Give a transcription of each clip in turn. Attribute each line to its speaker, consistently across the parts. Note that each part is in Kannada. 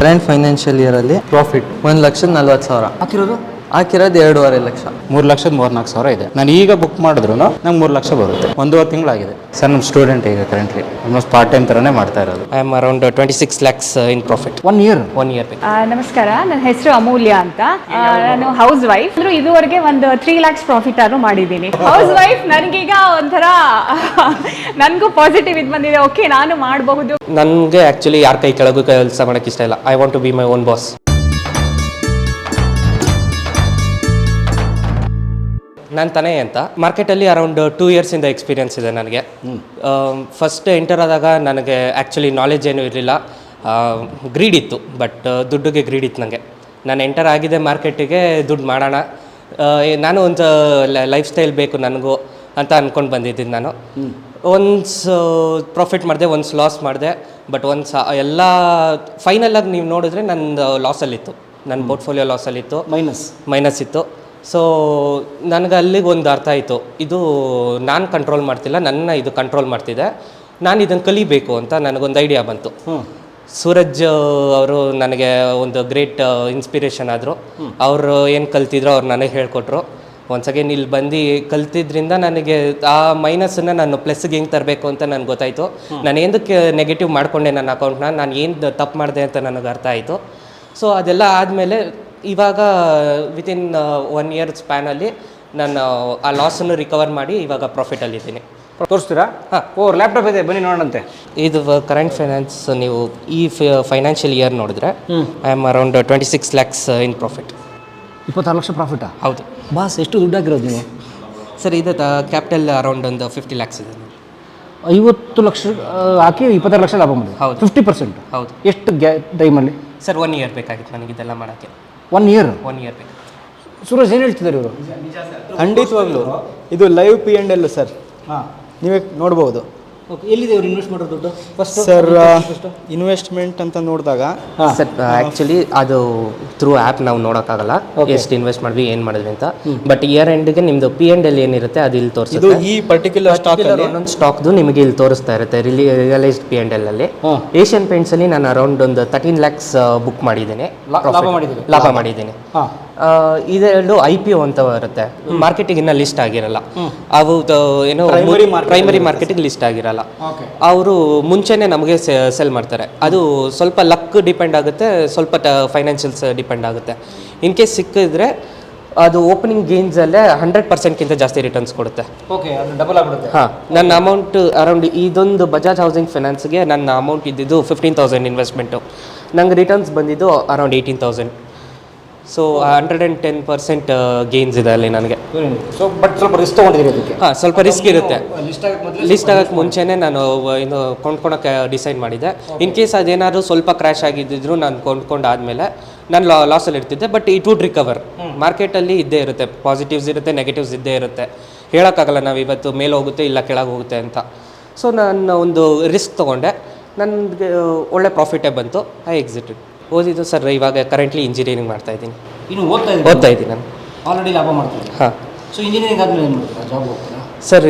Speaker 1: ಕರೆಂಟ್ ಫೈನಾನ್ಷಿಯಲ್ ಇಯರಲ್ಲಿ
Speaker 2: ಪ್ರಾಫಿಟ್
Speaker 1: ಒಂದು ಲಕ್ಷದ ನಲ್ವತ್ತು ಸಾವಿರ.
Speaker 2: ಹಾಕಿರೋದು?
Speaker 1: ಹಾಕಿರೋದು ಎರಡೂವರೆ ಲಕ್ಷ.
Speaker 2: ಮೂರು ಲಕ್ಷದ ಮೂರ್ನಾಲ್ಕು ಸಾವಿರ ಇದೆ. ನಾನು ಈಗ ಬುಕ್ ಮಾಡಿದ್ರು ನಂಗೆ ಮೂರು ಲಕ್ಷ ಬರುತ್ತೆ. ಒಂದೂವರೆ ತಿಂಗಳಾಗಿದೆ. ಸರ್ ನಮ್ಮ ಸ್ಟೂಡೆಂಟ್ ಈಗ ಕರೆಂಟ್ಲಿ ಆಲ್ಮೋಸ್ಟ್ ಪಾರ್ಟ್ ಟೈಮ್ ಥರನೇ ಮಾಡ್ತಾ ಇರೋದು.
Speaker 3: I am around twenty six lakhs in profit
Speaker 2: one year
Speaker 3: one year
Speaker 4: ಆ, ನಮಸ್ಕಾರ. ನನ್ನ ಹೆಸರು ಅಮೂಲ್ಯ ಅಂತ. ಆ, ನಾನು ಹೌಸ್ ವೈಫ್ ಅಂದ್ರೆ ಇದುವರೆಗೆ ಒಂದು ತ್ರೀ ಲ್ಯಾಕ್ಸ್ ಪ್ರಾಫಿಟ್ ಆದ್ರೂ ಮಾಡಿದ್ದೀನಿ. ಹೌಸ್ ವೈಫ್ ನನಗೀಗ ಒಂಥರ ನನಗೂ ಪಾಸಿಟಿವ್ ಇದು ಬಂದಿದೆ. ಓಕೆ ನಾನು ಮಾಡಬಹುದು.
Speaker 3: ನನಗೆ ಆ್ಯಕ್ಚುಲಿ ಯಾರ ಕೈ ಕೆಳಗೂ ಕೆಲಸ ಮಾಡೋಕ್ಕೆ ಇಷ್ಟ ಇಲ್ಲ. I want to be my own boss ನಾನು ತಾನೇ ಅಂತ. ಮಾರ್ಕೆಟಲ್ಲಿ ಅರೌಂಡ್ ಟೂ ಇಯರ್ಸಿಂದ ಎಕ್ಸ್ಪೀರಿಯನ್ಸ್ ಇದೆ ನನಗೆ. ಫಸ್ಟ್ ಎಂಟರ್ ಆದಾಗ ನನಗೆ ಆ್ಯಕ್ಚುಲಿ ನಾಲೆಜ್ ಏನೂ ಇರಲಿಲ್ಲ. ಗ್ರೀಡ್ ಇತ್ತು ಬಟ್ ದುಡ್ಡಿಗೆ ಗ್ರೀಡ್ ಇತ್ತು ನನಗೆ ನಾನು ಎಂಟರ್ ಆಗಿದೆ ಮಾರ್ಕೆಟಿಗೆ ದುಡ್ಡು ಮಾಡೋಣ. ನಾನು ಒಂದು ಲೈಫ್ ಸ್ಟೈಲ್ ಬೇಕು ನನಗೂ ಅಂತ ಅಂದ್ಕೊಂಡು ಬಂದಿದ್ದೀನಿ ನಾನು. ಒನ್ಸ್ ಪ್ರಾಫಿಟ್ ಮಾಡಿದೆ ಒನ್ಸ್ ಲಾಸ್ ಮಾಡಿದೆ ಬಟ್ ಒನ್ಸ್ ಎಲ್ಲ ಫೈನಲಾಗಿ ನೀವು ನೋಡಿದ್ರೆ ನಂದು ಲಾಸಲ್ಲಿತ್ತು ನನ್ನ ಪೋರ್ಟ್ಫೋಲಿಯೋ ಲಾಸಲ್ಲಿತ್ತು
Speaker 2: ಮೈನಸ್
Speaker 3: ಮೈನಸ್ ಇತ್ತು. ಸೊ ನನಗೆ ಅಲ್ಲಿಗೆ ಒಂದು ಅರ್ಥ ಆಯಿತು. ಇದು ನಾನು ಕಂಟ್ರೋಲ್ ಮಾಡ್ತಿಲ್ಲ ನನ್ನ ಇದು ಕಂಟ್ರೋಲ್ ಮಾಡ್ತಿದೆ. ನಾನು ಇದನ್ನು ಕಲಿಬೇಕು ಅಂತ ನನಗೊಂದು ಐಡಿಯಾ ಬಂತು. ಸೂರಜ್ ಅವರು ನನಗೆ ಒಂದು ಗ್ರೇಟ್ ಇನ್ಸ್ಪಿರೇಷನ್ ಆದರು. ಅವರು ಏನು ಕಲ್ತಿದ್ರು ಅವ್ರು ನನಗೆ ಹೇಳ್ಕೊಟ್ರು. ಒಂದು ಅಗೇನ್ ಇಲ್ಲಿ ಬಂದು ಕಲ್ತಿದ್ರಿಂದ ನನಗೆ ಆ ಮೈನಸನ್ನು ನಾನು ಪ್ಲಸ್ಗೆ ಹೆಂಗೆ ತರಬೇಕು ಅಂತ ನನಗೆ ಗೊತ್ತಾಯಿತು. ನಾನು ಏನಕ್ಕೆ ನೆಗೆಟಿವ್ ಮಾಡಿಕೊಂಡೆ ನನ್ನ ಅಕೌಂಟ್ನ ನಾನು ಏನು ತಪ್ಪು ಮಾಡಿದೆ ಅಂತ ನನಗೆ ಅರ್ಥ ಆಯಿತು. ಸೊ ಅದೆಲ್ಲ ಆದಮೇಲೆ ಇವಾಗ ವಿತಿನ್ ಒನ್ ಇಯರ್ ಸ್ಪ್ಯಾನಲ್ಲಿ ನಾನು ಆ ಲಾಸನ್ನು ರಿಕವರ್ ಮಾಡಿ ಇವಾಗ ಪ್ರಾಫಿಟಲ್ಲಿದ್ದೀನಿ
Speaker 2: ತೋರಿಸ್ತೀರಾ?
Speaker 3: ಹಾಂ.
Speaker 2: ಓ ಲ್ಯಾಪ್ಟಾಪ್ ಇದೆ ಬನ್ನಿ ನೋಡೋಣಂತೆ.
Speaker 3: ಇದು ಕರೆಂಟ್ ಫೈನಾನ್ಸ್ ನೀವು ಈ ಫೈನಾನ್ಷಿಯಲ್ ಇಯರ್ ನೋಡಿದ್ರೆ I am around twenty six lakhs in profit
Speaker 2: ಇಪ್ಪತ್ತಾರು ಲಕ್ಷ ಪ್ರಾಫಿಟಾ
Speaker 3: ಹೌದು.
Speaker 2: ಬಾಸ್ ಎಷ್ಟು ದುಡ್ಡು ಹಾಕಿರೋದು ನೀವು?
Speaker 3: ಸರ್ ಇದು ಕ್ಯಾಪಿಟಲ್ ಅರೌಂಡ್ ಒಂದು ಫಿಫ್ಟಿ ಲ್ಯಾಕ್ಸ್ ಇದೆ.
Speaker 2: ಐವತ್ತು ಲಕ್ಷ ಹಾಕಿ ಇಪ್ಪತ್ತಾರು ಲಕ್ಷ ಲಾಭ ಮಾಡಿದೆ.
Speaker 3: ಹೌದು.
Speaker 2: ಫಿಫ್ಟಿ ಪರ್ಸೆಂಟ್
Speaker 3: ಹೌದು.
Speaker 2: ಎಷ್ಟು ಗ್ಯಾ ಟೈಮಲ್ಲಿ
Speaker 3: ಸರ್ ಒನ್ ಇಯರ್ ಬೇಕಾಗಿತ್ತು ನನಗೆ ಇದೆಲ್ಲ ಮಾಡೋಕ್ಕೆ.
Speaker 2: One year
Speaker 3: one year Suresh
Speaker 2: Suraj ಏನು ಹೇಳ್ತಿದ್ದಾರೆ ಇವರು?
Speaker 5: ಖಂಡಿತವಾಗ್ಲೂ. ಇದು live P and L sir
Speaker 2: ಹಾಂ.
Speaker 5: ನೀವೇ ನೋಡ್ಬೋದು.
Speaker 2: ಓಕೆ ಎಲ್ಲಿದೆ ಇವ್ರು ಇನ್ವೆಸ್ಟ್ ಮಾಡೋ ದುಡ್ಡು? ಫಸ್ಟ್
Speaker 5: ಸರ್ ಇನ್ವೆಸ್ಟ್ಮೆಂಟ್ ಅಂತ ನೋಡಿದಾಗ
Speaker 3: ಸರ್ ಆ್ಯಕ್ಚುಲಿ ಅದು ಥ್ರೂ ಆ್ಯಪ್ ನಾವು ನೋಡೋಕ್ಕಾಗಲ್ಲ. ಎಷ್ಟು ಇನ್ವೆಸ್ಟ್ ಮಾಡಿದ್ವಿ ಏನು ಮಾಡಿದ್ವಿ ಅಂತ. ಬಟ್ ಇಯರ್ ಎಂಡ್ಗೆ ನಿಮ್ಮದು ಪಿ ಎಂಡ್ ಎಲ್ ಏನಿರುತ್ತೆ ಅದು ಇಲ್ಲಿ
Speaker 5: ಇದು
Speaker 3: ತೋರಿಸುತ್ತೆ
Speaker 5: ಈ ಪರ್ಟಿಕ್ಯುಲರ್ ಸ್ಟಾಕ್ ಅಲ್ಲಿ?
Speaker 3: ಒಂದೊಂದು ಸ್ಟಾಕ್ದು ನಿಮಗೆ ಇಲ್ಲಿ ತೋರಿಸ್ತಾ ಇರುತ್ತೆ really realized P and L ಅಲ್ಲಿ ಏಷ್ಯನ್ ಪೇಂಟ್ಸ್ ಅಲ್ಲಿ ನಾನು ಅರೌಂಡ್ ಒಂದು ತರ್ಟೀನ್ ಲ್ಯಾಕ್ಸ್ ಬುಕ್ ಮಾಡಿದ್ದೀನಿ.
Speaker 2: ಲಾಭ
Speaker 3: ಮಾಡಿದ್ದೀನಿ. ಇದೆರಡು ಐ ಪಿ ಒ ಅಂತ ಬರುತ್ತೆ. ಮಾರ್ಕೆಟಿಗೆ ಇನ್ನೂ ಲಿಸ್ಟ್ ಆಗಿರಲ್ಲ. ಅವು ಏನೋ ಪ್ರೈಮರಿ ಮಾರ್ಕೆಟಿಗೆ ಲಿಸ್ಟ್ ಆಗಿರಲ್ಲ. ಅವರು ಮುಂಚೆನೆ ನಮಗೆ ಸೆಲ್ ಮಾಡ್ತಾರೆ. ಅದು ಸ್ವಲ್ಪ ಲಕ್ ಡಿಪೆಂಡ್ ಆಗುತ್ತೆ ಸ್ವಲ್ಪ ಫೈನಾನ್ಷಿಯಲ್ಸ್ ಡಿಪೆಂಡ್ ಆಗುತ್ತೆ. ಇನ್ ಕೇಸ್ ಸಿಕ್ಕಿದ್ರೆ ಅದು ಓಪನಿಂಗ್ ಗೇನ್ಸಲ್ಲೇ ಹಂಡ್ರೆಡ್ ಪರ್ಸೆಂಟ್ಗಿಂತ ಜಾಸ್ತಿ ರಿಟರ್ನ್ಸ್ ಕೊಡುತ್ತೆ.
Speaker 2: ಓಕೆ ಅದು ಡಬಲ್ ಆಗ್ಬಿಡುತ್ತೆ.
Speaker 3: ಹಾಂ ನನ್ನ ಅಮೌಂಟ್ ಅರೌಂಡ್ ಇದೊಂದು ಬಜಾಜ್ ಹೌಸಿಂಗ್ ಫೈನಾನ್ಸ್ಗೆ ನನ್ನ ಅಮೌಂಟ್ ಇದ್ದಿದ್ದು ಫಿಫ್ಟೀನ್ ತೌಸಂಡ್ ಇನ್ವೆಸ್ಟ್ಮೆಂಟು ನಂಗೆ ರಿಟರ್ನ್ಸ್ ಬಂದಿದ್ದು around eighteen thousand so hundred and ten percent gains ಇದೆ ಅಲ್ಲಿ ನನಗೆ.
Speaker 2: ಸೊ ಬಟ್ ಸ್ವಲ್ಪ ರಿಸ್ಕ್ ತೊಗೊಂಡಿದ್ದೀರಿ ಅದಕ್ಕೆ?
Speaker 3: ಹಾಂ ಸ್ವಲ್ಪ ರಿಸ್ಕ್ ಇರುತ್ತೆ.
Speaker 2: ಲಿಸ್ಟ್ ಆಗಕ್ಕೆ ಮೊದಲು
Speaker 3: ಲಿಸ್ಟ್ ಆಗೋಕ್ಕೆ ಮುಂಚೆನೇ ನಾನು ಇನ್ನು ಕೊಂಡ್ಕೊಳಕ್ಕೆ ಡಿಸೈಡ್ ಮಾಡಿದ್ದೆ. ಇನ್ ಕೇಸ್ ಅದೇನಾದ್ರು ಸ್ವಲ್ಪ ಕ್ರ್ಯಾಶ್ ಆಗಿದ್ದಿದ್ರು ನಾನು ಕೊಂಡ್ಕೊಂಡಾದ್ಮೇಲೆ ನಾನು ಲಾ ಲಾಸಲ್ಲಿ ಇರ್ತಿದ್ದೆ ಬಟ್ ಇಟ್ ವುಡ್ ರಿಕವರ್ ಮಾರ್ಕೆಟಲ್ಲಿ ಇದ್ದೇ ಇರುತ್ತೆ. ಪಾಸಿಟಿವ್ಸ್ ಇರುತ್ತೆ ನೆಗೆಟಿವ್ಸ್ ಇದ್ದೇ ಇರುತ್ತೆ. ಹೇಳೋಕ್ಕಾಗಲ್ಲ ನಾವು ಇವತ್ತು ಮೇಲೆ ಹೋಗುತ್ತೆ ಇಲ್ಲ ಕೆಳಗೆ ಹೋಗುತ್ತೆ ಅಂತ. ಸೊ ನಾನು ಒಂದು ರಿಸ್ಕ್ ತೊಗೊಂಡೆ. ನನಗೆ ಒಳ್ಳೆ ಪ್ರಾಫಿಟೇ ಬಂತು. ಐ ಎಕ್ಸಿಟೆಡ್ ಓದಿದ್ದು ಸರ್ ಇವಾಗ ಕರೆಂಟ್ಲಿ ಇಂಜಿನಿಯರಿಂಗ್ ಮಾಡ್ತಾ ಇದ್ದೀನಿ.
Speaker 2: ಇನ್ನು ಓದ್ತಾ ಇದ್ದೀರಿ?
Speaker 3: ಓದ್ತಾ ಇದ್ದೀನಿ ನಾನು.
Speaker 2: ಆಲ್ರೆಡಿ ಲಾಭ ಮಾಡ್ತೀನಿ
Speaker 3: ಹಾಂ.
Speaker 2: ಸೊ ಇಂಜಿನಿಯರಿಂಗ್ ಆದ್ಮೇಲೆ ಏನು ಮಾಡ್ತೀರಾ? ಜಾಬ್ ಹೋಗ್ತೀರಾ?
Speaker 3: ಸರ್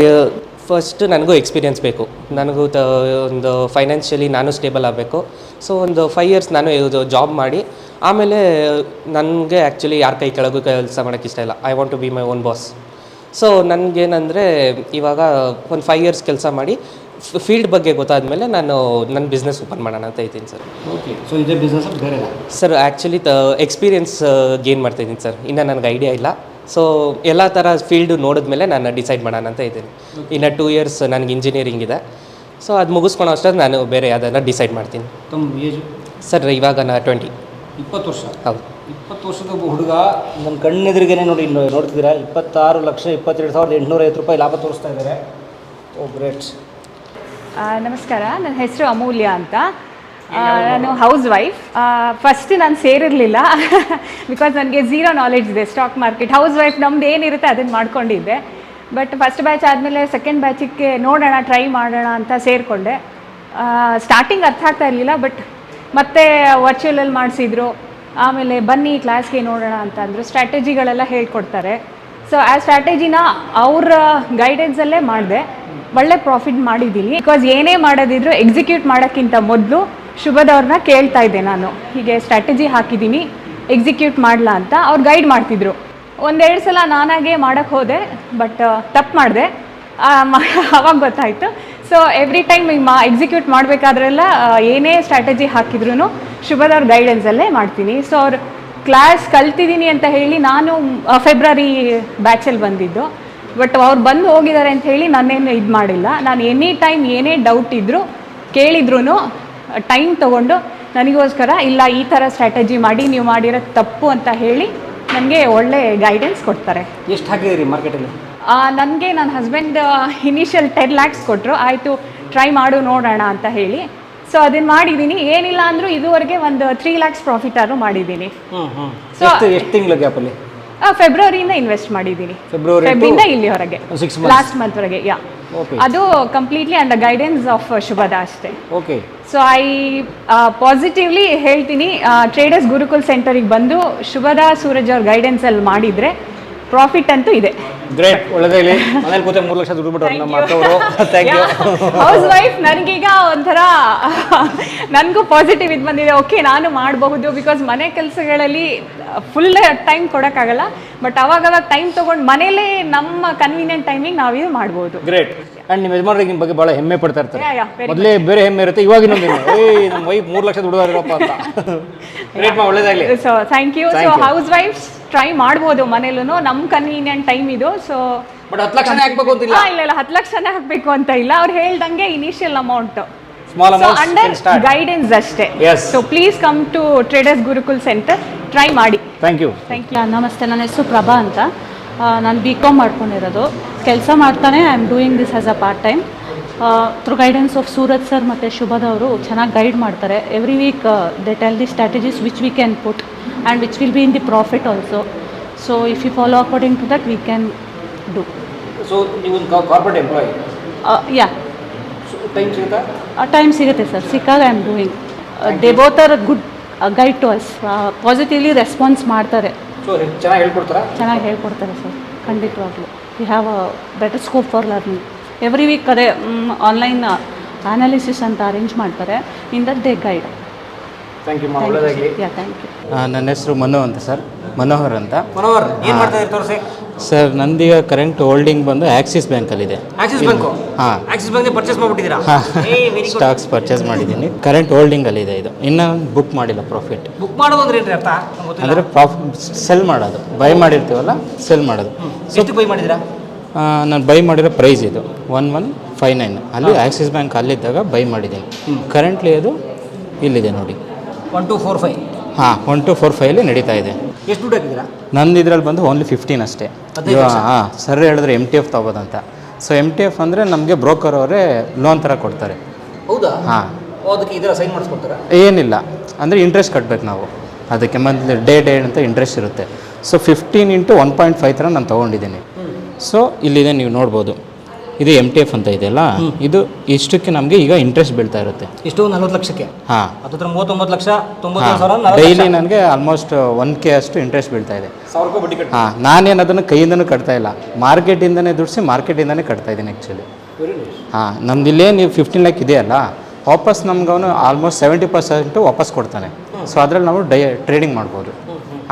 Speaker 3: ಫಸ್ಟ್ ನನಗೂ ಎಕ್ಸ್ಪೀರಿಯನ್ಸ್ ಬೇಕು. ನನಗೂ ತ ಒಂದು ಫೈನಾನ್ಷಿಯಲಿ ನಾನು ಸ್ಟೇಬಲ್ ಆಗಬೇಕು. ಸೊ ಒಂದು ಫೈವ್ ಇಯರ್ಸ್ ನಾನು ಇದು ಜಾಬ್ ಮಾಡಿ ಆಮೇಲೆ ನನಗೆ ಆ್ಯಕ್ಚುಲಿ ಯಾರ ಕೈ ಕೆಳಗೂ ಕೆಲಸ ಮಾಡೋಕ್ಕೆ ಇಷ್ಟ ಇಲ್ಲ. I want to be my own boss so ನನಗೇನಂದರೆ ಇವಾಗ ಒಂದು ಫೈವ್ ಇಯರ್ಸ್ ಕೆಲಸ ಮಾಡಿ ಫೀಲ್ಡ್ ಬಗ್ಗೆ ಗೊತ್ತಾದ ಮೇಲೆ ನಾನು ನನ್ನ ಬಿಸ್ನೆಸ್ ಓಪನ್ ಮಾಡೋಣ ಅಂತ ಇದ್ದೀನಿ ಸರ್.
Speaker 2: ಓಕೆ ಸೊ ಇದೇ ಬಿಸ್ನೆಸ್ ಬೇರೆ
Speaker 3: sir actually the experience gain ಮಾಡ್ತಾ ಇದ್ದೀನಿ ಸರ್. ಇನ್ನು ನನಗೆ ಐಡಿಯಾ ಇಲ್ಲ. ಸೊ ಎಲ್ಲ ಥರ ಫೀಲ್ಡು ನೋಡಿದ್ಮೇಲೆ ನಾನು ಡಿಸೈಡ್ ಮಾಡೋಣ ಅಂತ ಇದ್ದೀನಿ. ಇನ್ನು ಟೂ ಇಯರ್ಸ್ ನನಗೆ ಇಂಜಿನಿಯರಿಂಗ್ ಇದೆ. ಸೊ ಅದು ಮುಗಿಸ್ಕೊಳೋ ಅಷ್ಟೊತ್ತು ನಾನು ಬೇರೆ ಅದನ್ನು ಡಿಸೈಡ್ ಮಾಡ್ತೀನಿ.
Speaker 2: ತಮ್ಮ ಏಜು
Speaker 3: ಸರ್ ಇವಾಗ ನಾ ಟ್ವೆಂಟಿ
Speaker 2: ಇಪ್ಪತ್ತು ವರ್ಷ?
Speaker 3: ಹೌದು.
Speaker 2: ಇಪ್ಪತ್ತು ವರ್ಷದ ಒಬ್ಬ ಹುಡುಗ ನನ್ನ ಕಣ್ಣೆದುರಿಗೇನೆ ನೋಡಿ ಇನ್ನು ನೋಡ್ತಿದ್ದೀರಾ? ಇಪ್ಪತ್ತಾರು ಲಕ್ಷ ಇಪ್ಪತ್ತೆರಡು ಸಾವಿರದ ಎಂಟುನೂರ ಐವತ್ತು ರೂಪಾಯಿ ಲಾಭ ತೋರಿಸ್ತಾ ಇದ್ದಾರೆ. ಓ ಗ್ರೇಟ್
Speaker 4: ಆ, ನಮಸ್ಕಾರ. ನನ್ನ ಹೆಸರು ಅಮೂಲ್ಯ ಅಂತ. ನಾನು ಹೌಸ್ ವೈಫ್ ಫಸ್ಟ್ ನಾನು ಸೇರಿರಲಿಲ್ಲ. ಬಿಕಾಸ್ ನನಗೆ ಝೀರೋ ನಾಲೆಡ್ಜ್ ಇದೆ ಸ್ಟಾಕ್ ಮಾರ್ಕೆಟ್ ಹೌಸ್ ವೈಫ್ ನಮ್ದು ಏನಿರುತ್ತೆ ಅದನ್ನು ಮಾಡ್ಕೊಂಡಿದ್ದೆ. ಬಟ್ ಫಸ್ಟ್ ಬ್ಯಾಚ್ ಆದಮೇಲೆ ಸೆಕೆಂಡ್ ಬ್ಯಾಚಿಗೆ ನೋಡೋಣ ಟ್ರೈ ಮಾಡೋಣ ಅಂತ ಸೇರಿಕೊಂಡೆ. ಸ್ಟಾರ್ಟಿಂಗ್ ಅರ್ಥ ಆಗ್ತಾ ಇರಲಿಲ್ಲ ಬಟ್ ಮತ್ತೆ ವರ್ಚುವಲಲ್ಲಿ ಮಾಡಿಸಿದ್ರು. ಆಮೇಲೆ ಬನ್ನಿ ಕ್ಲಾಸ್ಗೆ ನೋಡೋಣ ಅಂತ ಅಂದರು. ಸ್ಟ್ರಾಟಜಿಗಳೆಲ್ಲ ಹೇಳ್ಕೊಡ್ತಾರೆ. ಸೊ ಆ ಸ್ಟ್ರಾಟಜಿನ ಅವ್ರ ಗೈಡೆನ್ಸಲ್ಲೇ ಮಾಡಿದೆ. ಒಳ್ಳೆ ಪ್ರಾಫಿಟ್ ಮಾಡಿದ್ದೀನಿ ಬಿಕಾಸ್ ಏನೇ ಮಾಡೋದಿದ್ರು ಎಕ್ಸಿಕ್ಯೂಟ್ ಮಾಡೋಕ್ಕಿಂತ ಮೊದಲು ಶುಭದವ್ರನ್ನ ಕೇಳ್ತಾ ಇದ್ದೆ ನಾನು. ಹೀಗೆ ಸ್ಟ್ರಾಟಜಿ ಹಾಕಿದ್ದೀನಿ ಎಕ್ಸಿಕ್ಯೂಟ್ ಮಾಡಲಾ ಅಂತ ಅವ್ರು ಗೈಡ್ ಮಾಡ್ತಿದ್ರು. ಒಂದೆರಡು ಸಲ ನಾನಾಗೆ ಮಾಡೋಕ್ಕೆ ಹೋದೆ ಬಟ್ ತಪ್ಪು ಮಾಡಿದೆ. ಅವಾಗ ಗೊತ್ತಾಯಿತು. ಸೊ ಎವ್ರಿ ಟೈಮ್ ಈಗ ಮಾ ಎಕ್ಸಿಕ್ಯೂಟ್ ಮಾಡಬೇಕಾದ್ರೆಲ್ಲ ಏನೇ ಸ್ಟ್ರಾಟಜಿ ಹಾಕಿದ್ರು ಶುಭದವ್ರ ಗೈಡೆನ್ಸಲ್ಲೇ ಮಾಡ್ತೀನಿ. ಸೊ ಅವ್ರು ಕ್ಲಾಸ್ ಕಲ್ತಿದ್ದೀನಿ ಅಂತ ಹೇಳಿ ನಾನು ಫೆಬ್ರವರಿ ಬ್ಯಾಚಲ್ಲಿ ಬಂದಿದ್ದು. ಬಟ್ ಅವ್ರು ಬಂದು ಹೋಗಿದ್ದಾರೆ ಅಂತ ಹೇಳಿ ನಾನೇನು ಇದು ಮಾಡಿಲ್ಲ. ನಾನು ಎನಿ ಟೈಮ್ ಏನೇ ಡೌಟ್ ಇದ್ದರೂ ಕೇಳಿದ್ರು ಟೈಮ್ ತೊಗೊಂಡು ನನಗೋಸ್ಕರ ಇಲ್ಲ ಈ ಥರ ಸ್ಟ್ರಾಟಜಿ ಮಾಡಿ ನೀವು ಮಾಡಿರೋ ತಪ್ಪು ಅಂತ ಹೇಳಿ ನನಗೆ ಒಳ್ಳೆ ಗೈಡೆನ್ಸ್ ಕೊಡ್ತಾರೆ.
Speaker 2: ಎಷ್ಟು ಹಾಕಿದ್ದೀರಿ ಮಾರ್ಕೆಟಲ್ಲಿ?
Speaker 4: ನನಗೆ ನನ್ನ ಹಸ್ಬೆಂಡ್ ಇನಿಷಿಯಲ್ ಟೆನ್ ಲ್ಯಾಕ್ಸ್ ಕೊಟ್ಟರು ಆಯಿತು ಟ್ರೈ ಮಾಡು ನೋಡೋಣ ಅಂತ ಹೇಳಿ. ಸೊ ಅದನ್ನು ಮಾಡಿದ್ದೀನಿ ಏನಿಲ್ಲ ಅಂದರೂ ಇದುವರೆಗೆ ಒಂದು ತ್ರೀ ಲ್ಯಾಕ್ಸ್ ಪ್ರಾಫಿಟ್ ಆದರೂ ಮಾಡಿದ್ದೀನಿ So-
Speaker 2: ಎಷ್ಟು ತಿಂಗಳ ಗ್ಯಾಪಲ್ಲಿ
Speaker 4: ಫೆಬ್ರವರಿಯಿಂದ ಇನ್ವೆಸ್ಟ್ ಮಾಡಿದ್ದೀನಿ.
Speaker 2: ಫೆಬ್ರವರಿ ಇಲ್ಲಿ
Speaker 4: ಹೊರಗೆ ಇಲ್ಲಿವರೆಗೆ.
Speaker 2: ಒಂದು six months.
Speaker 4: ಲಾಸ್ಟ್ ಮಂತ್ ವರೆಗೆ ಯಾ. ಅದು completely under guidance of Shubhada ಅಷ್ಟೇ.
Speaker 2: ಓಕೆ
Speaker 4: ಸೊ ಐ ಪಾಸಿಟಿವ್ಲಿ ಹೇಳ್ತೀನಿ ಟ್ರೇಡರ್ಸ್ ಗುರುಕುಲ್ ಸೆಂಟರಿಗೆ ಬಂದು ಶುಭದ ಸೂರಜ್ ಅವ್ರ ಗೈಡೆನ್ಸಲ್ಲಿ ಮಾಡಿದರೆ ಪ್ರಾಫಿಟ್ ಅಂತೂ ಇದೆ.
Speaker 2: ಗ್ರೇಟ್ ಒಳ್ಳೆದಾಗಲಿ ಮನೇಲಿ ಕೂತೆ ಮೂರು ಲಕ್ಷ ದುಡ್ಡು ಬಿಟ್ಟರು ನಮ್ಮ ಥ್ಯಾಂಕ್ ಯು
Speaker 4: ಹೌಸ್ ವೈಫ್ ನನಗೀಗ ಒಂಥರ ನನಗೂ ಪಾಸಿಟಿವ್ ಇದು ಬಂದಿದೆ. ಓಕೆ ನಾನು ಮಾಡಬಹುದು ಬಿಕಾಸ್ ಮನೆ ಕೆಲಸಗಳಲ್ಲಿ ಫುಲ್ ಟೈಮ್ ಕೊಡೋಕ್ಕಾಗಲ್ಲ. ಬಟ್ ಅವಾಗವಾಗ ಟೈಮ್ ತೊಗೊಂಡು ಮನೇಲೇ ನಮ್ಮ ಕನ್ವೀನಿಯಂಟ್ ಟೈಮಿಗೆ ನಾವು ಇದು ಮಾಡ್ಬೋದು.
Speaker 2: ಗ್ರೇಟ್ ಆ್ಯಂಡ್ ನಿಮ್ಮ ಯಜಮಾನ್ರಿಗೆ ನಿಮ್ಮ ಬಗ್ಗೆ ಭಾಳ ಹೆಮ್ಮೆ ಪಡ್ತಾ ಇರ್ತಾರೆ. ಮೊದಲೇ ಬೇರೆ ಹೆಮ್ಮೆ ಇರುತ್ತೆ ಇವಾಗ ಇನ್ನೊಂದು ಹೆಮ್ಮೆ. ಏಯ್ ನಮ್ಮ ವೈಫ್ ಮೂರು ಲಕ್ಷ ದುಡ್ದಾರಪ್ಪ ಅಂತ. ಗ್ರೇಟ್ ಮಾ ಒಳ್ಳೇದಾಗಲಿ.
Speaker 4: ಸೊ ಥ್ಯಾಂಕ್ ಯು ಸೊ ಹೌಸ್ ವೈಫ್ಸ್ ಟ್ರೈ ಮಾಡ್ಬೋದು ಮನೇಲೂ ನಮ್ಮ ಕನ್ವೀನಿಯಂಟ್ ಟೈಮ್ ಇದು. ಸೊ
Speaker 2: ಬಟ್ ಹತ್ತು ಲಕ್ಷನೇ ಹಾಕ್ಬೇಕು ಅಂತಿಲ್ಲ?
Speaker 4: ಇಲ್ಲ ಇಲ್ಲ. ಹತ್ತು ಲಕ್ಷನೇ ಹಾಕಬೇಕು ಅಂತ ಇಲ್ಲ. ಅವ್ರು ಹೇಳ್ದಂಗೆ initial amount
Speaker 2: small amount
Speaker 4: under guidance ಅಷ್ಟೇ. So please come to traders Gurukul centre try ಮಾಡಿ.
Speaker 2: ಥ್ಯಾಂಕ್ ಯು
Speaker 4: ಥ್ಯಾಂಕ್ ಯು
Speaker 6: ನಮಸ್ತೆ ನನ್ನ ಹೆಸರು ಪ್ರಭಾ ಅಂತ. ನಾನು ಬಿ ಕಾಮ್ ಮಾಡ್ಕೊಂಡಿರೋದು. ಕೆಲಸ ಮಾಡ್ತಾನೆ. I am doing this as a part time through guidance of Surat sir ಮತ್ತು ಶುಭದವರು ಚೆನ್ನಾಗಿ ಗೈಡ್ ಮಾಡ್ತಾರೆ. Every week they tell the strategies which we can put and which will be in the profit also so if you follow according to that we can do
Speaker 2: so ನೀವು ಒಂದು ಕಾರ್ಪೊರೇಟ್ ಎಂಪ್ಲಾಯಿ
Speaker 6: ಯಾ
Speaker 2: ಟೈಮ್ ಸಿಗುತ್ತಾ
Speaker 6: ಟೈಮ್ ಸಿಗುತ್ತೆ ಸರ್ ಸಿಕ್ಕಾಗ I am doing they both are good guide to us positively response ಮಾಡ್ತಾರೆ.
Speaker 2: ಸೊ ಚೆನ್ನಾಗಿ ಹೇಳ್ಕೊಡ್ತಾರಾ?
Speaker 6: ಚೆನ್ನಾಗಿ ಹೇಳ್ಕೊಡ್ತಾರೆ ಸರ್ ಖಂಡಿತವಾಗ್ಲೂ. We have a better scope for learning every week ಅದೇ ಆನ್ಲೈನ್ ಅನಾಲಿಸಿಸ್ ಅಂತ ಅರೇಂಜ್ ಮಾಡ್ತಾರೆ. In that they guide
Speaker 2: thank you ಮಾ ಒಳ್ಳೆದಾಗಲಿ.
Speaker 6: ಯಾ ಥ್ಯಾಂಕ್ ಯು
Speaker 7: ನನ್ನ ಹೆಸರು ಮನು ಅಂತ ಸರ್. ಮನೋಹರ್ ಅಂತ.
Speaker 2: ಮನೋಹರ್ ಏನು ಮಾಡ್ತಾ ಇದ್ದೀರಿ ತೋರಿಸಿ?
Speaker 7: ಸರ್ ನಂದೀಗ ಕರೆಂಟ್ ಹೋಲ್ಡಿಂಗ್ ಬಂದು ಆಕ್ಸಿಸ್ ಬ್ಯಾಂಕಲ್ಲಿದೆ
Speaker 2: ಆಕ್ಸಿಸ್ ಬ್ಯಾಂಕು
Speaker 7: ಹಾಂ.
Speaker 2: ಆಕ್ಸಿಸ್ ಬ್ಯಾಂಕ್ ಪರ್ಚೇಸ್ ಮಾಡ್ಬಿಟ್ಟಿದ್ದೀರಾ?
Speaker 7: ಸ್ಟಾಕ್ಸ್ ಪರ್ಚೇಸ್ ಮಾಡಿದ್ದೀನಿ. ಕರೆಂಟ್ ಹೋಲ್ಡಿಂಗ್ ಅಲ್ಲಿ ಇದೆ ಇದು. ಇನ್ನ ಬುಕ್ ಮಾಡಿಲ್ಲ ಪ್ರಾಫಿಟ್
Speaker 2: ಬುಕ್ ಮಾಡೋದು ಅಂದ್ರೆ ಏನ್ರಿ ಅರ್ಥ? ಗೊತ್ತಿಲ್ಲ.
Speaker 7: ಅಂದರೆ ಪ್ರಾಫಿಟ್ ಸೆಲ್ ಮಾಡೋದು. ಬೈ ಮಾಡಿರ್ತೀವಲ್ಲ ಸೆಲ್ ಮಾಡೋದು.
Speaker 2: ಎಷ್ಟು ಬೈ ಮಾಡಿದ್ದೀರಾ?
Speaker 7: ನಾನು ಬೈ ಮಾಡಿರೋ ಪ್ರೈಸ್ ಇದು. ಒನ್ ಒನ್ ಫೈವ್ ನೈನ್ ಅಲ್ಲಿ ಆಕ್ಸಿಸ್ ಬ್ಯಾಂಕ್ ಅಲ್ಲಿದ್ದಾಗ ಬೈ ಮಾಡಿದ್ದೀನಿ. ಕರೆಂಟ್ಲಿ ಅದು ಇಲ್ಲಿದೆ ನೋಡಿ.
Speaker 2: ಒನ್ ಟು ಫೋರ್ ಫೈವ್
Speaker 7: ಹಾಂ ಒನ್ ಟು ಫೋರ್ ಫೈವಲ್ಲಿ ನಡೀತಾ ಇದೆ.
Speaker 2: ಎಷ್ಟು ದುಡ್ಡು ಹಾಕಿದ್ದೀರಾ?
Speaker 7: ನಂದು ಇದ್ರಲ್ಲಿ ಬಂದು ಓನ್ಲಿ ಫಿಫ್ಟೀನ್ ಅಷ್ಟೇ. ಹಾಂ ಸರ್ ಹೇಳಿದ್ರೆ ಎಂ ಟಿ ಎಫ್ ತೊಗೋದಂತ ಸೊ ಎಂ ಟಿ ಎಫ್ ಅಂದರೆ ನಮಗೆ ಬ್ರೋಕರ್ ಅವರೇ ಲೋನ್ ಥರ ಕೊಡ್ತಾರೆ.
Speaker 2: ಹೌದಾ?
Speaker 7: ಹಾಂ.
Speaker 2: ಅದಕ್ಕೆ ಇದರ ಸೈನ್ ಮಾಡಿಸ್ಕೊಡ್ತಾರಾ?
Speaker 7: ಏನಿಲ್ಲ. ಅಂದರೆ ಇಂಟ್ರೆಸ್ಟ್ ಕಟ್ಟಬೇಕು ನಾವು. ಅದಕ್ಕೆ ಮಂತ್ಲಿ ಡೇ ಡೇ ಅಂತ ಇಂಟ್ರೆಸ್ಟ್ ಇರುತ್ತೆ. So fifteen into one point five ಥರ ನಾನು ತೊಗೊಂಡಿದ್ದೀನಿ. ಸೊ ಇಲ್ಲಿದೆ ನೀವು ನೋಡ್ಬೋದು. ಇದು ಎಂ ಟಿ ಎಫ್ ಅಂತ ಇದೆಯಲ್ಲ ಇದು ಇಷ್ಟಕ್ಕೆ ನಮಗೆ ಈಗ ಇಂಟ್ರೆಸ್ಟ್ ಬೀಳ್ತಾ ಇರುತ್ತೆ.
Speaker 2: ಇಷ್ಟು ನಲ್ವತ್ತು ಲಕ್ಷಕ್ಕೆ?
Speaker 7: ಹಾಂ.
Speaker 2: ಹತ್ತತ್ರ ಮೂವತ್ತೊಂಬತ್ತು ಲಕ್ಷ ತೊಂಬತ್ತು ಸಾವಿರ
Speaker 7: ಡೈಲಿ ನನಗೆ ಆಲ್ಮೋಸ್ಟ್ ಒನ್ ಕೆ ಅಷ್ಟು ಇಂಟ್ರೆಸ್ಟ್ ಬೀಳ್ತಾ ಇದೆ.
Speaker 2: ಸಾವಿರ ರೂಪಾಯಿ ಬಡ್ಡಿ ಕಟ್ಟಿ.
Speaker 7: ಹಾಂ. ನಾನೇನು ಅದನ್ನು ಕೈಯಿಂದನೂ ಕಟ್ತಾ ಇಲ್ಲ. ಮಾರ್ಕೆಟಿಂದನೇ ದುಡಿಸಿ ಮಾರ್ಕೆಟಿಂದನೇ ಕಟ್ತಾ ಇದ್ದೀನಿ ಆ್ಯಕ್ಚುಲಿ ಹಾಂ. ನಮ್ದು ಇಲ್ಲೇ ನೀವು ಫಿಫ್ಟೀನ್ ಲ್ಯಾಕ್ ಇದೆಯಲ್ಲ ವಾಪಸ್ ನಮ್ಗೆ ಅವನು ಆಲ್ಮೋಸ್ಟ್ ಸೆವೆಂಟಿ ಪರ್ಸೆಂಟು ವಾಪಸ್ ಕೊಡ್ತಾನೆ. ಸೊ ಅದರಲ್ಲಿ ನಾವು ಡೈ ಟ್ರೇಡಿಂಗ್ ಮಾಡ್ಬೋದು.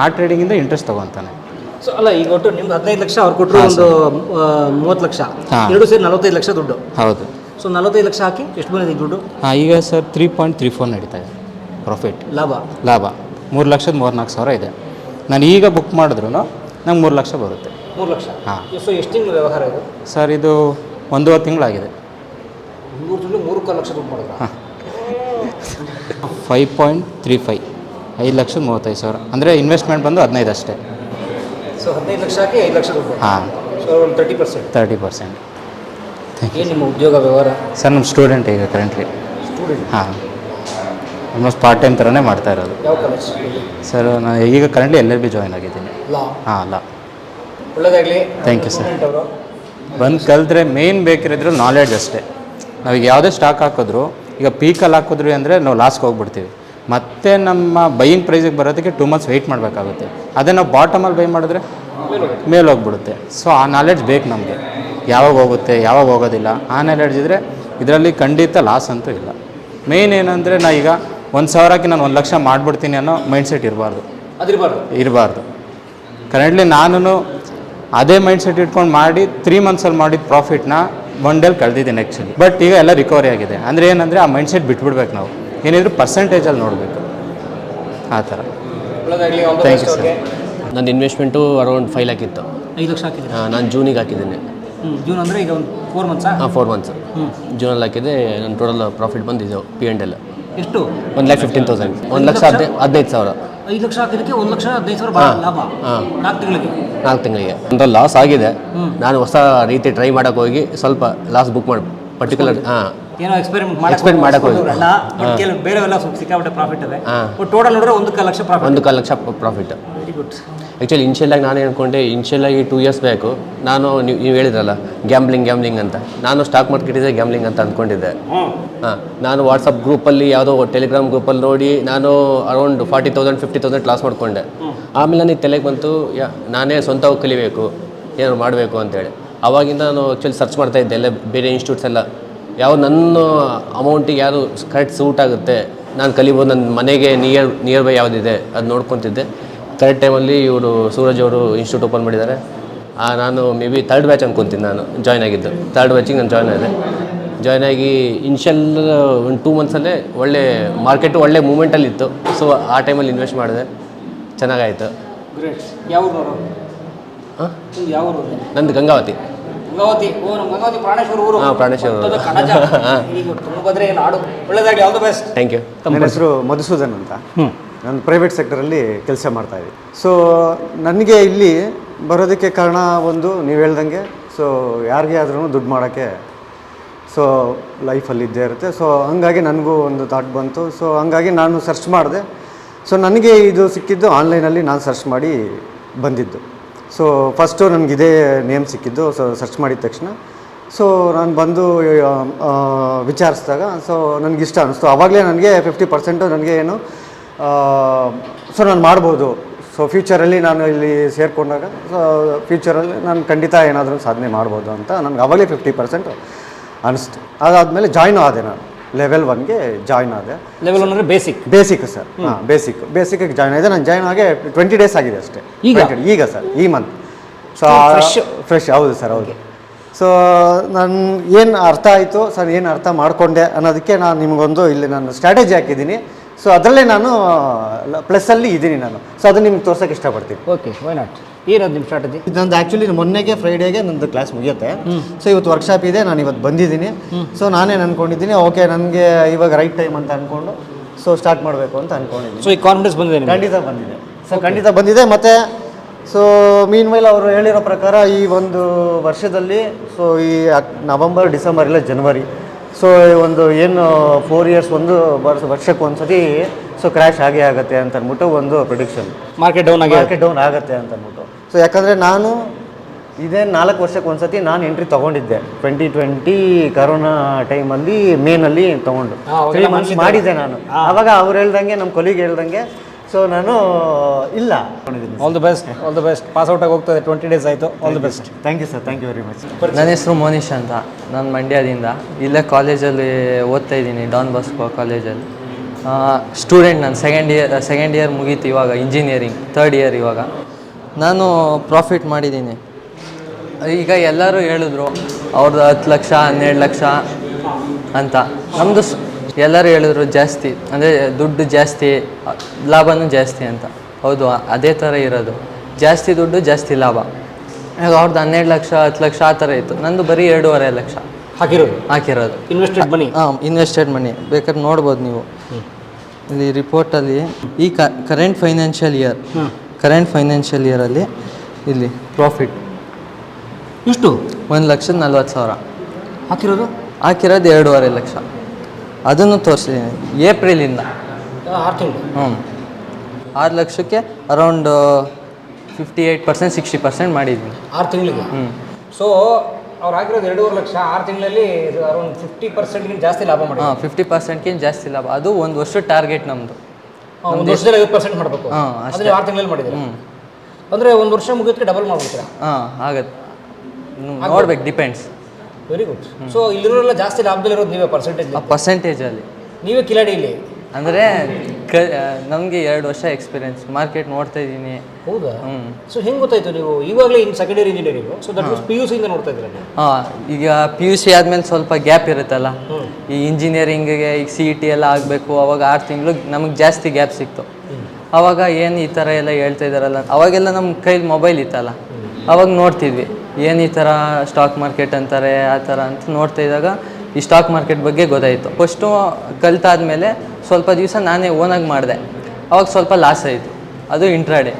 Speaker 7: ಆ ಟ್ರೇಡಿಂಗಿಂದ ಇಂಟ್ರೆಸ್ಟ್ ತೊಗೊತಾನೆ.
Speaker 2: ಅಲ್ಲ ಈಗ ಒಟ್ಟು ನಿಮ್ದು ಹದಿನೈದು ಲಕ್ಷ ಅವ್ರು ಕೊಟ್ಟರು ಒಂದು ಮೂವತ್ತು ಲಕ್ಷ. ಎರಡು ಸೇರಿ ನಲವತ್ತೈದು ಲಕ್ಷ ದುಡ್ಡು.
Speaker 7: ಹೌದು.
Speaker 2: ಸೊ ನಲವತ್ತೈದು ಲಕ್ಷ ಹಾಕಿ ಎಷ್ಟು ಬಂದಿದೆ ದುಡ್ಡು?
Speaker 7: ಹಾಂ ಈಗ sir three point three four ನಡೀತಾ ಇದೆ. ಪ್ರಾಫಿಟ್
Speaker 2: ಲಾಭ.
Speaker 7: ಲಾಭ. ಮೂರು ಲಕ್ಷದ ಮೂರ್ನಾಲ್ಕು ಸಾವಿರ ಇದೆ. ನಾನು ಈಗ ಬುಕ್ ಮಾಡಿದ್ರು ನಂಗೆ ಮೂರು ಲಕ್ಷ ಬರುತ್ತೆ.
Speaker 2: ಮೂರು ಲಕ್ಷ?
Speaker 7: ಹಾಂ.
Speaker 2: ಸೊ ಎಷ್ಟು ತಿಂಗಳು ವ್ಯವಹಾರ ಇದು?
Speaker 7: ಸರ್ ಇದು ಒಂದೂವರೆ ತಿಂಗಳಾಗಿದೆ.
Speaker 2: ಮೂರು ತಿಂಗಳು ಮೂರು ಕಾಲು ಲಕ್ಷ ದುಡ್ಡು ಹಾಂ.
Speaker 7: ಫೈವ್ ಪಾಯಿಂಟ್ ತ್ರೀ ಫೈವ್ ಐದು ಲಕ್ಷದ ಮೂವತ್ತೈದು ಸಾವಿರ. ಅಂದರೆ ಇನ್ವೆಸ್ಟ್ಮೆಂಟ್ ಬಂದು ಹದಿನೈದು ಅಷ್ಟೇ.
Speaker 2: ಸೊ ಹದಿನೈದು ಲಕ್ಷ ಹಾಕಿ ಐದು ಲಕ್ಷ ರೂಪಾಯಿ
Speaker 7: ಹಾಂ.
Speaker 2: ಸೊ ಒಂದು ತರ್ಟಿ ಪರ್ಸೆಂಟ್
Speaker 7: ತರ್ಟಿ ಪರ್ಸೆಂಟ್
Speaker 2: ಏನು ನಿಮ್ಮ ಉದ್ಯೋಗ ವ್ಯವಹಾರ?
Speaker 7: ಸರ್ ನಮ್ಮ ಸ್ಟೂಡೆಂಟ್ ಈಗ ಕರೆಂಟ್ಲಿ
Speaker 2: ಸ್ಟೂಡೆಂಟ್
Speaker 7: ಹಾಂ. ಆಲ್ಮೋಸ್ಟ್ ಪಾರ್ಟ್ ಟೈಮ್ ಥರನೇ ಮಾಡ್ತಾ ಇರೋದು.
Speaker 2: ಯಾವ ಕಾಲೇಜ್
Speaker 7: ಸರ್ ನಾನು ಈಗ currently L L B join ಆಗಿದ್ದೀನಿ.
Speaker 2: ಲಾ.
Speaker 7: ಹಾಂ ಅಲ್ಲ
Speaker 2: ಒಳ್ಳೆಯದಾಗಲಿ
Speaker 7: ಥ್ಯಾಂಕ್ ಯು ಸರ್
Speaker 2: ಅವರು.
Speaker 7: ಬಂದು ಕಲಿತ್ರೆ ಮೇಯ್ನ್ ಬೇಕಿರೋದ್ರು ನಾಲೆಡ್ಜ್ ಅಷ್ಟೇ. ನಾವೀಗ ಯಾವುದೇ ಸ್ಟಾಕ್ ಹಾಕಿದ್ರು ಈಗ ಪೀಕಲ್ಲಿ ಹಾಕಿದ್ರು ಅಂದರೆ ನಾವು ಲಾಸ್ಗೆ ಹೋಗ್ಬಿಡ್ತೀವಿ. ಮತ್ತೆ ನಮ್ಮ ಬೈಯಿಂಗ್ ಪ್ರೈಸಿಗೆ ಬರೋದಕ್ಕೆ ಟೂ ಮಂತ್ಸ್ ವೆಯ್ಟ್ ಮಾಡಬೇಕಾಗುತ್ತೆ. ಅದೇ ನಾವು ಬಾಟಮಲ್ಲಿ ಬೈ ಮಾಡಿದ್ರೆ ಮೇಲೆ ಹೋಗ್ಬಿಡುತ್ತೆ. ಸೊ ಆ ನಾಲೆಡ್ಜ್ ಬೇಕು ನಮಗೆ. ಯಾವಾಗ ಹೋಗುತ್ತೆ ಯಾವಾಗ ಹೋಗೋದಿಲ್ಲ ಆ ನಾಲೆಡ್ಜ್ ಇದ್ದರೆ ಇದರಲ್ಲಿ ಖಂಡಿತ ಲಾಸ್ ಅಂತೂ ಇಲ್ಲ. ಮೇಯ್ನ್ ಏನಂದರೆ ನಾ ಈಗ ಒಂದು ಸಾವಿರಕ್ಕೆ ನಾನು ಒಂದು ಲಕ್ಷ ಮಾಡಿಬಿಡ್ತೀನಿ ಅನ್ನೋ ಮೈಂಡ್ಸೆಟ್ ಇರಬಾರ್ದು. ಇರಬಾರ್ದು. ಕರೆಂಟ್ಲಿ ನಾನು ಅದೇ ಮೈಂಡ್ಸೆಟ್ ಇಟ್ಕೊಂಡು ಮಾಡಿ ತ್ರೀ ಮಂತ್ಸಲ್ಲಿ ಮಾಡಿದ ಪ್ರಾಫಿಟ್ನ ಒನ್ ಡೇಲಿ ಕಳೆದಿದ್ದೀನಿ ಆ್ಯಕ್ಚುಲಿ ಬಟ್ ಈಗ ಎಲ್ಲ ರಿಕವರಿ ಆಗಿದೆ. ಅಂದರೆ ಏನಂದರೆ ಆ ಮೈಂಡ್ಸೆಟ್ ಬಿಟ್ಬಿಡ್ಬೇಕು ನಾವು. ಏನಿದ್ರು ಪರ್ಸೆಂಟೇಜಲ್ಲಿ ನೋಡಬೇಕು. ಆ ಥರ. Thank you sir.
Speaker 8: ನನ್ನ ಇನ್ವೆಸ್ಟ್ಮೆಂಟು ಅರೌಂಡ್ ಫೈವ್ ಲ್ಯಾಕ್ ಇತ್ತು.
Speaker 2: ಐದು ಲಕ್ಷ ಹಾಂ
Speaker 8: ನಾನು ಜೂನಿಗೆ ಹಾಕಿದ್ದೀನಿ.
Speaker 2: ಜೂನ್ ಅಂದರೆ ಈಗ ಒಂದು ಫೋರ್ ಮಂತ್ಸಾ
Speaker 8: ಹಾಂ ಫೋರ್ ಮಂತ್ಸ್ ಜೂನಲ್ಲಿ ಹಾಕಿದೆ ನನ್ನ ಟೋಟಲ್ ಪ್ರಾಫಿಟ್ ಬಂದಿದ್ದು ಪಿ ಎಂಡ್ ಎಲ್
Speaker 2: ಎಷ್ಟು?
Speaker 8: ಒಂದು ಲ್ಯಾಕ್ ಫಿಫ್ಟೀನ್ ತೌಸಂಡ್ ಒಂದು ಲಕ್ಷ ಹದಿನೈದು ಹದಿನೈದು ಸಾವಿರ.
Speaker 2: ಐದು ಲಕ್ಷ ಹಾಕಿದ್ದಕ್ಕೆ ಒಂದು ಲಕ್ಷ ಹದಿನೈದು ಸಾವಿರ ಹಾಂ. ಲಾಭ.
Speaker 8: ಹಾಂ.
Speaker 2: ನಾಲ್ಕು ತಿಂಗಳಿಗೆ.
Speaker 8: ನಾಲ್ಕು ತಿಂಗಳಿಗೆ. ಒಂದು ಲಾಸ್ ಆಗಿದೆ. ನಾನು ಹೊಸ ರೀತಿ ಟ್ರೈ ಮಾಡೋಕ್ಕೋಗಿ ಸ್ವಲ್ಪ ಲಾಸ್ ಬುಕ್ ಮಾಡಿ ಪರ್ಟಿಕ್ಯುಲರ್ ಹಾಂ.
Speaker 2: ಏನೋ ಎಕ್ಸ್ಪೆರಿಮೆಂಟ್
Speaker 8: ಮಾಡಿ ಎಕ್ಸ್ಪೆರಿಮೆಂಟ್.
Speaker 2: ಅಲ್ಲ ಬಟ್ ಕೆಲವು ಬೇರೆವೆಲ್ಲ ಸ್ವಲ್ಪ ಸಿಕ್ಕಾಪಟ್ಟೆ ಪ್ರಾಫಿಟ್ ಇದೆ
Speaker 8: ಹಾಂ.
Speaker 2: ಬಟ್ ಟೋಟಲ್ ನೋಡಿದ್ರೆ ಒಂದು ಕಾಲು ಲಕ್ಷ ಪ್ರಾಫಿಟ್
Speaker 8: ಒಂದು lakh profit
Speaker 2: very good
Speaker 8: actually ಇನ್ಷಿಯಲಾಗಿ ನಾನು ಹೇಳ್ಕೊಂಡೆ ಇನ್ಷಿಯಲಾಗಿ ಟೂ ಇಯರ್ಸ್ ಬೇಕು. ನಾನು ನೀವು ನೀವು ಹೇಳಿದ್ರಲ್ಲ ಗ್ಯಾಮ್ಲಿಂಗ್ ಗ್ಯಾಮ್ಲಿಂಗ್ ಅಂತ. ನಾನು ಸ್ಟಾಕ್ ಮಾರ್ಕೆಟ್ ಇದೆ ಗ್ಯಾಮ್ಲಿಂಗ್ ಅಂತ ಅಂದ್ಕೊಂಡಿದ್ದೆ ಹಾಂ. ನಾನು ವಾಟ್ಸಪ್ ಗ್ರೂಪಲ್ಲಿ ಯಾವುದೋ ಟೆಲಿಗ್ರಾಮ್ ಗ್ರೂಪಲ್ಲಿ ನೋಡಿ ನಾನು around forty thousand fifty thousand loss ಮಾಡಿಕೊಂಡೆ. ಆಮೇಲೆ ನನಗೆ ತಲೆಗೆ ಬಂತು ಯಾ ನಾನೇ ಸ್ವಂತವಾಗಿ ಕಲಿಬೇಕು ಏನಾದ್ರು ಮಾಡಬೇಕು ಅಂತೇಳಿ. ಅವಾಗಿಂದ ನಾನು ಆ್ಯಕ್ಚುಲಿ ಸರ್ಚ್ ಮಾಡ್ತಾ ಇದ್ದೆ ಎಲ್ಲ ಬೇರೆ ಇನ್ಸ್ಟಿಟ್ಯೂಟ್ಸ್ ಎಲ್ಲ. ಯಾವ ನನ್ನ ಅಮೌಂಟಿಗೆ ಯಾರು ಕರೆಕ್ಟ್ ಸೂಟ್ ಆಗುತ್ತೆ ನಾನು ಕಲಿಬೋದು ನನ್ನ ಮನೆಗೆ ನಿಯರ್ ನಿಯರ್ ಬೈ ಯಾವುದಿದೆ ಅದು ನೋಡ್ಕೊತಿದ್ದೆ. ಕರೆಕ್ಟ್ ಟೈಮಲ್ಲಿ ಇವರು ಸೂರಜ್ ಅವರು ಇನ್ಸ್ಟಿಟ್ಯೂಟ್ ಓಪನ್ ಮಾಡಿದ್ದಾರೆ. ನಾನು ಮೇ ಬಿ ತರ್ಡ್ ಬ್ಯಾಚ್ ಅನ್ಕೊತೀನಿ ನಾನು ಜಾಯ್ನ್ ಆಗಿದ್ದು. ತರ್ಡ್ ಬ್ಯಾಚಿಗೆ ನಾನು ಜಾಯ್ನ್ ಆಗಿದೆ ಜಾಯ್ನ್ ಆಗಿ ಇನ್ಷಿಯಲ್ ಒಂದು ಟೂ ಮಂತ್ಸಲ್ಲೇ ಒಳ್ಳೆ ಮಾರ್ಕೆಟು ಒಳ್ಳೆ ಮೂಮೆಂಟಲ್ಲಿತ್ತು ಸೊ ಆ ಟೈಮಲ್ಲಿ ಇನ್ವೆಸ್ಟ್ ಮಾಡಿದೆ. ಚೆನ್ನಾಗಾಯಿತು. ನಂದು ಗಂಗಾವತಿ.
Speaker 2: ಗಂಗಾವತಿ ಓ ನಮ್ಮ ಗಂಗಾವತಿ ಪ್ರಾಣೇಶ್ವರ ಊರು.
Speaker 8: ಹಾ, ಪ್ರಾಣೇಶ್ವರ ಊರು.
Speaker 2: ಭತ್ತದ ಕಣಜ. ಈಗ ತುಂಗಭದ್ರೆ ನಾಡು. ಒಳ್ಳೆದಾಗಲಿ all the best
Speaker 8: thank you
Speaker 5: ನನ್ನ ಹೆಸರು ಮಧುಸೂದನ್ ಅಂತ. ನಾನು ಪ್ರೈವೇಟ್ ಸೆಕ್ಟರಲ್ಲಿ ಕೆಲಸ ಮಾಡ್ತಾ ಇದ್ದೀನಿ. ಸೊ ನನಗೆ ಇಲ್ಲಿ ಬರೋದಕ್ಕೆ ಕಾರಣ ಒಂದು ನೀವು ಹೇಳ್ದಂಗೆ. ಸೊ ಯಾರಿಗೆ ಆದ್ರೂ ದುಡ್ಡು ಮಾಡೋಕ್ಕೆ ಸೊ ಲೈಫಲ್ಲಿ ಇದ್ದೇ ಇರುತ್ತೆ. ಸೊ ಹಂಗಾಗಿ ನನಗೂ ಒಂದು ಥಾಟ್ ಬಂತು. ಸೊ ಹಂಗಾಗಿ ನಾನು ಸರ್ಚ್ ಮಾಡಿದೆ. ಸೊ ನನಗೆ ಇದು ಸಿಕ್ಕಿದ್ದು ಆನ್ಲೈನಲ್ಲಿ ನಾನು ಸರ್ಚ್ ಮಾಡಿ ಬಂದಿದ್ದು. ಸೊ ಫಸ್ಟು ನನಗೆ ಇದೇ ನೇಮ್ ಸಿಕ್ಕಿದ್ದು ಸೊ ಸರ್ಚ್ ಮಾಡಿದ ತಕ್ಷಣ. ಸೊ ನಾನು ಬಂದು ಆ, ವಿಚಾರಿಸಿದಾಗ ಸೊ ಇಷ್ಟ ಅನಿಸ್ತು. ಆವಾಗಲೇ ನನಗೆ ಫಿಫ್ಟಿ ಪರ್ಸೆಂಟು ನನಗೆ ಏನು ಸೊ ನಾನು ಮಾಡ್ಬೋದು. ಸೊ ಫ್ಯೂಚರಲ್ಲಿ ನಾನು ಇಲ್ಲಿ ಸೇರಿಕೊಂಡಾಗ ಸೊ ಫ್ಯೂಚರಲ್ಲಿ ನಾನು ಖಂಡಿತ ಏನಾದರೂ ಸಾಧನೆ ಮಾಡ್ಬೋದು ಅಂತ ನನಗೆ ಆವಾಗಲೇ ಫಿಫ್ಟಿ ಪರ್ಸೆಂಟು ಅನ್ನಿಸ್ತು ಅದಾದಮೇಲೆ ಜಾಯ್ನು ಆದೆ ನಾನು. ಲೆವೆಲ್ ಒನ್ಗೆ ಜಾಯ್ನ್ ಆದೆ.
Speaker 2: ಲೆವೆಲ್ ಒನ್ ಅಂದರೆ ಬೇಸಿಕ್
Speaker 5: ಬೇಸಿಕ್ ಸರ್ ಹಾಂ ಬೇಸಿಕ್ ಬೇಸಿಕ್ಗೆ ಜಾಯ್ನ್ ಆಗಿದೆ ನಾನು ಜಾಯ್ನ್ ಆಗಿ ಟ್ವೆಂಟಿ ಡೇಸ್ ಆಗಿದೆ ಅಷ್ಟೇ.
Speaker 2: ಈಗ?
Speaker 5: 20 ಈಗ ಸರ್ ಈ ಮಂತ್ ಸೊ. ಫ್ರೆಶ್ ಹೌದು ಸರ್ ಹೌದು. ಸೊ ನಾನು ಏನು ಅರ್ಥ ಆಯಿತು? ಸರ್ ಏನು ಅರ್ಥ ಮಾಡಿಕೊಂಡೆ ಅನ್ನೋದಕ್ಕೆ ನಾನು ನಿಮಗೊಂದು ಇಲ್ಲಿ ನಾನು ಸ್ಟ್ರಾಟಜಿ ಹಾಕಿದ್ದೀನಿ. ಸೊ ಅದರಲ್ಲೇ ನಾನು ಪ್ಲಸ್ಸಲ್ಲಿ ಇದ್ದೀನಿ ನಾನು. ಸೊ ಅದನ್ನು ನಿಮ್ಗೆ ತೋರ್ಸೋಕೆ ಇಷ್ಟಪಡ್ತೀನಿ.
Speaker 2: ಓಕೆ ವೈ ನಾಟ್ ಏನದು ನಿಮ್ಮ ಸ್ಟ್ರಾಟಜಿ
Speaker 5: ಇದು ನಂದು ಆ್ಯಕ್ಚುಲಿ ಮೊನ್ನೆಗೆ ಫ್ರೈಡೇಗೆ ನಂದು ಕ್ಲಾಸ್ ಮುಗಿಯುತ್ತೆ. ಸೊ ಇವತ್ತು ವರ್ಕ್ಶಾಪ್ ಇದೆ ನಾನು ಇವತ್ತು ಬಂದಿದ್ದೀನಿ. ಸೊ ನಾನೇನು ಅಂದ್ಕೊಂಡಿದ್ದೀನಿ ಓಕೆ ನನಗೆ ಇವಾಗ ರೈಟ್ ಟೈಮ್ ಅಂತ ಅಂದ್ಕೊಂಡು ಸೊ ಸ್ಟಾರ್ಟ್ ಮಾಡಬೇಕು ಅಂತ ಅಂದ್ಕೊಂಡಿದ್ದೀನಿ
Speaker 2: ಸೊ ಈ ಕಾನ್ಫಿಡೆನ್ಸ್ ಬಂದಿದೆ ನಿಮಗೆ?
Speaker 5: ಖಂಡಿತ ಬಂದಿದೆ. ಸೊ ಖಂಡಿತ ಬಂದಿದೆ ಮತ್ತು ಸೊ ಮೀನ್ ವೈಲ್ ಅವರು ಹೇಳಿರೋ ಪ್ರಕಾರ ಈ ಒಂದು ವರ್ಷದಲ್ಲಿ ಸೊ ಈ ಅಕ್- ನವಂಬರ್ ಡಿಸೆಂಬರ್ ಇಲ್ಲ ಜನವರಿ ಸೊ ಒಂದು ಏನು ಫೋರ್ ಇಯರ್ಸ್ ಒಂದು ವರ್ಷ ವರ್ಷಕ್ಕೆ ಒಂದು ಸತಿ ಸೊ ಕ್ರ್ಯಾಶ್ ಆಗೇ ಆಗುತ್ತೆ ಅಂತ ಅಂದ್ಬಿಟ್ಟು ಒಂದು ಪ್ರಿಡಿಕ್ಷನ್
Speaker 2: ಮಾರ್ಕೆಟ್ ಡೌನ್ ಆಗಿ
Speaker 5: ಮಾರ್ಕೆಟ್ ಡೌನ್ ಆಗುತ್ತೆ ಅಂತ ಅಂದ್ಬಿಟ್ಟು ಸೊ ಯಾಕಂದರೆ ನಾನು ಇದೇ ನಾಲ್ಕು ವರ್ಷಕ್ಕೆ ಒಂದು ಸತಿ ನಾನು ಎಂಟ್ರಿ ತೊಗೊಂಡಿದ್ದೆ. ಟ್ವೆಂಟಿ ಟ್ವೆಂಟಿ ಕರೋನಾ ಟೈಮಲ್ಲಿ ಮೇನಲ್ಲಿ ತೊಗೊಂಡು. ತ್ರೀ ಮಂತ್ಸ್ ಮಾಡಿದ್ದೆ. ನಾನು. ಆವಾಗ ಅವ್ರು ಹೇಳ್ದಂಗೆ ನಮ್ಮ ಕೊಲಿಗೆ ಹೇಳ್ದಂಗೆ ಸೊ ನಾನು ಇಲ್ಲ.
Speaker 2: All the best all the best pass out ಆಗಿ ಹೋಗ್ತದೆ ಟ್ವೆಂಟಿ ಡೇಸ್ ಆಯಿತು. All the best
Speaker 5: thank you sir thank you very much
Speaker 1: ನನ್ನ ಹೆಸರು ಮೋನಿಶ್ ಅಂತ. ನಾನು ಮಂಡ್ಯದಿಂದ. ಇಲ್ಲೇ ಕಾಲೇಜಲ್ಲಿ ಓದ್ತಾ ಇದ್ದೀನಿ ಡಾನ್ ಬಾಸ್ಕೋ ಕಾಲೇಜಲ್ಲಿ ಸ್ಟೂಡೆಂಟ್ ನಾನು ಸೆಕೆಂಡ್ ಇಯರ್ ಸೆಕೆಂಡ್ ಇಯರ್ ಮುಗೀತು ಇವಾಗ ಇಂಜಿನಿಯರಿಂಗ್ ಥರ್ಡ್ ಇಯರ್ ಇವಾಗ. ನಾನು ಪ್ರಾಫಿಟ್ ಮಾಡಿದ್ದೀನಿ. ಈಗ ಎಲ್ಲರೂ ಹೇಳಿದ್ರು ಅವ್ರದ್ದು ಹತ್ತು ಲಕ್ಷ ಹನ್ನೆರಡು ಲಕ್ಷ ಅಂತ. ನಮ್ಮದು ಎಲ್ಲರೂ ಹೇಳಿದ್ರು ಜಾಸ್ತಿ ಅಂದರೆ ದುಡ್ಡು ಜಾಸ್ತಿ ಲಾಭನೂ ಜಾಸ್ತಿ ಅಂತ. ಹೌದು ಅದೇ ಥರ ಇರೋದು. ಜಾಸ್ತಿ ದುಡ್ಡು ಜಾಸ್ತಿ ಲಾಭ. ಈಗ ಅವ್ರದ್ದು ಹನ್ನೆರಡು ಲಕ್ಷ ಹತ್ತು ಲಕ್ಷ ಆ ಥರ ಇತ್ತು. ನಂದು ಬರೀ ಎರಡೂವರೆ ಲಕ್ಷ.
Speaker 2: ಹಾಕಿರೋದು?
Speaker 1: ಹಾಕಿರೋದು.
Speaker 2: ಇನ್ವೆಸ್ಟೆಡ್ ಮನಿ
Speaker 1: ಹಾಂ ಇನ್ವೆಸ್ಟೆಡ್ ಮನಿ ಬೇಕಾದ್ರೆ ನೋಡ್ಬೋದು ನೀವು. ಇಲ್ಲಿ ರಿಪೋರ್ಟಲ್ಲಿ ಈ current financial year current financial ಇಯರಲ್ಲಿ ಇಲ್ಲಿ ಪ್ರಾಫಿಟ್
Speaker 2: ಇಷ್ಟು
Speaker 1: ಒಂದು ಲಕ್ಷದ ನಲ್ವತ್ತು ಸಾವಿರ.
Speaker 2: ಹಾಕಿರೋದು?
Speaker 1: ಹಾಕಿರೋದು ಎರಡೂವರೆ ಲಕ್ಷ. ಅದನ್ನು ತೋರಿಸಿದ್ದೀನಿ ಏಪ್ರಿಲಿಂದ
Speaker 2: ಆರು ತಿಂಗಳು.
Speaker 1: ಹ್ಞೂ ಆರು ಲಕ್ಷಕ್ಕೆ around fifty eight percent sixty percent ಮಾಡಿದ್ವಿ
Speaker 2: ಆರು ತಿಂಗಳಿಗೆ?
Speaker 1: ಹ್ಞೂ
Speaker 2: ಸೊ ಅವ್ರು ಹಾಕಿರೋದು ಎರಡೂವರೆ ಲಕ್ಷ. ಆರು ತಿಂಗಳಲ್ಲಿ ಅರೌಂಡ್ ಫಿಫ್ಟಿ ಪರ್ಸೆಂಟ್ಗಿಂತ ಜಾಸ್ತಿ ಲಾಭ ಮಾಡಿ
Speaker 1: ಹಾಂ ಫಿಫ್ಟಿ ಪರ್ಸೆಂಟ್ಗಿಂತ ಜಾಸ್ತಿ ಲಾಭ. ಅದು ಒಂದು ವರ್ಷ ಟಾರ್ಗೆಟ್ ನಮ್ಮದು
Speaker 2: ಒಂದು ವರ್ಷದಲ್ಲಿ ಐವತ್ತು ಪರ್ಸೆಂಟ್ ಮಾಡಬೇಕು.
Speaker 1: ಹಾಂ, ಅಷ್ಟೇ.
Speaker 2: ಆರು ತಿಂಗಳಲ್ಲಿ ಮಾಡಿದ್ದೀರಾ? ಅಂದರೆ ಒಂದು ವರ್ಷ ಮುಗಿಯೋದಕ್ಕೆ ಡಬಲ್ ಮಾಡ್ಬಿಡ್ತೀರಾ?
Speaker 1: ಹಾಂ ಆಗತ್ತೆ. ನೋಡ್ಬೇಕು ಡಿಪೆಂಡ್ಸ್
Speaker 2: ವೆರಿ ಗುಡ್ ಸೊ ಇಲ್ಲಿರೋಲ್ಲ ಜಾಸ್ತಿ ಲಾಭದಲ್ಲಿರೋದು ನೀವೇ ಪರ್ಸೆಂಟೇಜ್
Speaker 1: ಪರ್ಸೆಂಟೇಜಲ್ಲಿ
Speaker 2: ನೀವೇ ಕಿಲಾಡಿ ಇಲ್ಲಿ?
Speaker 1: ಅಂದರೆ ಕ ನಮಗೆ ಎರಡು ವರ್ಷ ಎಕ್ಸ್ಪೀರಿಯನ್ಸ್ ಮಾರ್ಕೆಟ್ ನೋಡ್ತಾ ಇದ್ದೀನಿ.
Speaker 2: ಹೌದಾ?
Speaker 1: ಹ್ಞೂ
Speaker 2: ಸೊ ಹೆಂಗೆ ಗೊತ್ತಾಯ್ತು ನೀವು? ಇವಾಗಲೇ in secondary engineering engineering so that means P U ಸಿಯಿಂದ ನೋಡ್ತಾ ಇದ್ದೀರಾ ನೀವು?
Speaker 1: ಹಾಂ ಈಗ ಪಿ ಯು ಸಿ ಆದಮೇಲೆ ಸ್ವಲ್ಪ ಗ್ಯಾಪ್ ಇರುತ್ತಲ್ಲ? ಈ ಇಂಜಿನಿಯರಿಂಗಿಗೆ ಈಗ ಸಿ ಇ ಟಿ ಎಲ್ಲ ಆಗಬೇಕು ಅವಾಗ ಆರು ತಿಂಗಳು ನಮಗೆ ಜಾಸ್ತಿ ಗ್ಯಾಪ್ ಸಿಕ್ತು. ಅವಾಗ ಏನು ಈ ಥರ ಎಲ್ಲ ಹೇಳ್ತಾ ಇದ್ದಾರಲ್ಲ ಅವಾಗೆಲ್ಲ ನಮ್ಮ ಕೈಲಿ ಮೊಬೈಲ್ ಇತ್ತಲ್ಲ? ಅವಾಗ ನೋಡ್ತಿದ್ವಿ. ಏನು ಈ ಥರ ಸ್ಟಾಕ್ ಮಾರ್ಕೆಟ್ ಅಂತಾರೆ ಆ ಥರ ಅಂತ ನೋಡ್ತಾ ಇದ್ದಾಗ ಈ ಸ್ಟಾಕ್ ಮಾರ್ಕೆಟ್ ಬಗ್ಗೆ ಗೊತ್ತಾಯಿತು. ಫಸ್ಟು ಕಲ್ತಾದ್ಮೇಲೆ ಸ್ವಲ್ಪ ದಿವಸ ನಾನೇ ಓನಾಗಿ ಮಾಡಿದೆ. ಅವಾಗ ಸ್ವಲ್ಪ ಲಾಸ್ ಆಯಿತು. ಅದು ಇಂಟ್ರಾಡೆ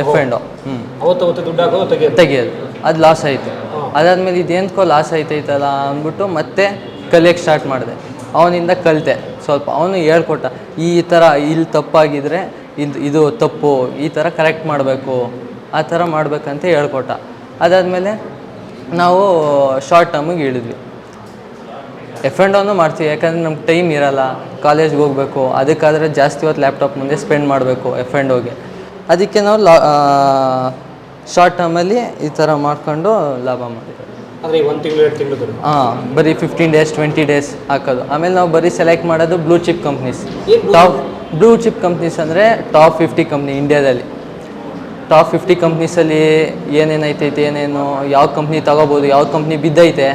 Speaker 1: ಎಫ್ ಎಂಡೋ ಹ್ಞೂ
Speaker 2: ಅವತ್ತು ಅವತ್ತು ದುಡ್ಡು ಹಾಕೋದು ತೆಗೆಯೋದು?
Speaker 1: ತೆಗಿಯೋದು. ಅದು ಲಾಸ್ ಆಯಿತು. ಅದಾದಮೇಲೆ ಇದೇನ್ಕೋ ಲಾಸ್ ಆಯ್ತೈತಲ್ಲ ಅಂದ್ಬಿಟ್ಟು ಮತ್ತೆ ಕಲಿಯೋಕ್ಕೆ ಸ್ಟಾರ್ಟ್ ಮಾಡಿದೆ. ಅವನಿಂದ ಕಲಿತೆ. ಸ್ವಲ್ಪ ಅವನು ಹೇಳ್ಕೊಟ್ಟ ಈ ಥರ ಇಲ್ಲಿ ತಪ್ಪಾಗಿದ್ರೆ ಇದು ಇದು ತಪ್ಪು ಈ ಥರ ಕರೆಕ್ಟ್ ಮಾಡಬೇಕು ಆ ಥರ ಮಾಡಬೇಕಂತ ಹೇಳ್ಕೊಟ್ಟ. ಅದಾದಮೇಲೆ ನಾವು ಶಾರ್ಟ್ ಟರ್ಮಿಗೆ ಇಳಿದ್ವಿ ಎಫ್ ಆ್ಯಂಡ್ ಡೌನು ಮಾಡ್ತೀವಿ ಯಾಕಂದರೆ ನಮ್ಗೆ ಟೈಮ್ ಇರಲ್ಲ ಕಾಲೇಜ್ಗೆ ಹೋಗಬೇಕು ಅದಕ್ಕಾದರೆ ಜಾಸ್ತಿ ಹೊತ್ತು ಲ್ಯಾಪ್ಟಾಪ್ ಮುಂದೆ ಸ್ಪೆಂಡ್ ಮಾಡಬೇಕು ಎಫ್ ಆ್ಯಂಡ್ ಹೋಗಿ ಅದಕ್ಕೆ ನಾವು ಲಾ ಶಾರ್ಟ್ ಟರ್ಮಲ್ಲಿ ಈ ಥರ ಮಾಡ್ಕೊಂಡು ಲಾಭ ಮಾಡಿದ್ದೀವಿ
Speaker 2: ಅಂದರೆ ಒಂದು ತಿಂಗಳು ಎರಡು ತಿಂಗಳು
Speaker 1: ಹಾಂ ಬರೀ ಫಿಫ್ಟೀನ್ ಡೇಸ್ ಟ್ವೆಂಟಿ ಡೇಸ್ ಹಾಕೋದು. ಆಮೇಲೆ ನಾವು ಬರೀ ಸೆಲೆಕ್ಟ್ ಮಾಡೋದು blue chip companies top blue chip companies ಅಂದರೆ ಟಾಪ್ ಫಿಫ್ಟಿ ಕಂಪ್ನಿ ಇಂಡಿಯಾದಲ್ಲಿ ಟಾಪ್ ಫಿಫ್ಟಿ ಕಂಪ್ನೀಸಲ್ಲಿ ಏನೇನೈತೈತೆ ಏನೇನು ಯಾವ ಕಂಪ್ನಿ ತಗೋಬೋದು ಯಾವ ಕಂಪ್ನಿ ಬಿದ್ದೈತೆ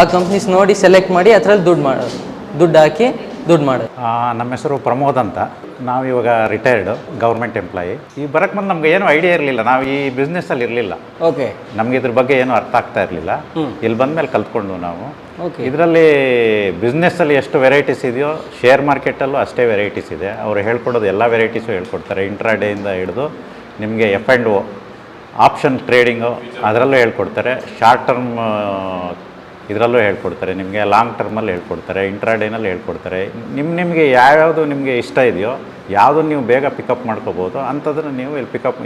Speaker 1: ಆ ಕಂಪ್ನೀಸ್ ನೋಡಿ ಸೆಲೆಕ್ಟ್ ಮಾಡಿ ಅದರಲ್ಲಿ ದುಡ್ಡು ಮಾಡೋದು. ದುಡ್ಡು ಹಾಕಿ ದುಡ್ಡು ಮಾಡೋದು.
Speaker 9: ನಮ್ಮ ಹೆಸರು ಪ್ರಮೋದ್ ಅಂತ. ನಾವು ಇವಾಗ ರಿಟೈರ್ಡ್ ಗೌರ್ಮೆಂಟ್ ಎಂಪ್ಲಾಯಿ ಈ ಬರಕ್ಕೆ ಬಂದು ನಮ್ಗೆ ಏನು ಐಡಿಯಾ ಇರಲಿಲ್ಲ. ನಾವು ಈ ಬಿಸ್ನೆಸ್ಸಲ್ಲಿ ಇರಲಿಲ್ಲ.
Speaker 2: ಓಕೆ
Speaker 9: ನಮಗೆ ಇದ್ರ ಬಗ್ಗೆ ಏನು ಅರ್ಥ ಆಗ್ತಾ ಇರಲಿಲ್ಲ. ಇಲ್ಲಿ ಬಂದಮೇಲೆ ಕಲ್ತ್ಕೊಂಡು ನಾವು.
Speaker 2: ಓಕೆ
Speaker 9: ಇದರಲ್ಲಿ ಬಿಸ್ನೆಸ್ಸಲ್ಲಿ ಎಷ್ಟು ವೆರೈಟೀಸ್ ಇದೆಯೋ ಶೇರ್ ಮಾರ್ಕೆಟಲ್ಲೂ ಅಷ್ಟೇ ವೆರೈಟೀಸ್ ಇದೆ. ಅವರು ಹೇಳ್ಕೊಡೋದು ಎಲ್ಲ ವೆರೈಟೀಸು ಹೇಳ್ಕೊಡ್ತಾರೆ. ಇಂಟ್ರಾಡೇಯಿಂದ ಹಿಡಿದು ನಿಮಗೆ F and O option trading ಅದರಲ್ಲೂ ಹೇಳ್ಕೊಡ್ತಾರೆ. ಶಾರ್ಟ್ ಟರ್ಮ್ ಇದರಲ್ಲೂ ಹೇಳ್ಕೊಡ್ತಾರೆ ನಿಮಗೆ ಲಾಂಗ್ ಟರ್ಮಲ್ಲಿ ಹೇಳ್ಕೊಡ್ತಾರೆ ಇಂಟ್ರಾಡೇನಲ್ಲಿ ಹೇಳ್ಕೊಡ್ತಾರೆ. ನಿಮ್ಮ ನಿಮಗೆ ಯಾವ್ಯಾವುದು ನಿಮಗೆ ಇಷ್ಟ ಇದೆಯೋ ಯಾವುದು ನೀವು ಬೇಗ ಪಿಕಪ್ ಮಾಡ್ಕೋಬೋದು ಅಂಥದ್ದನ್ನು ನೀವು ಇಲ್ಲಿ ಪಿಕಪ್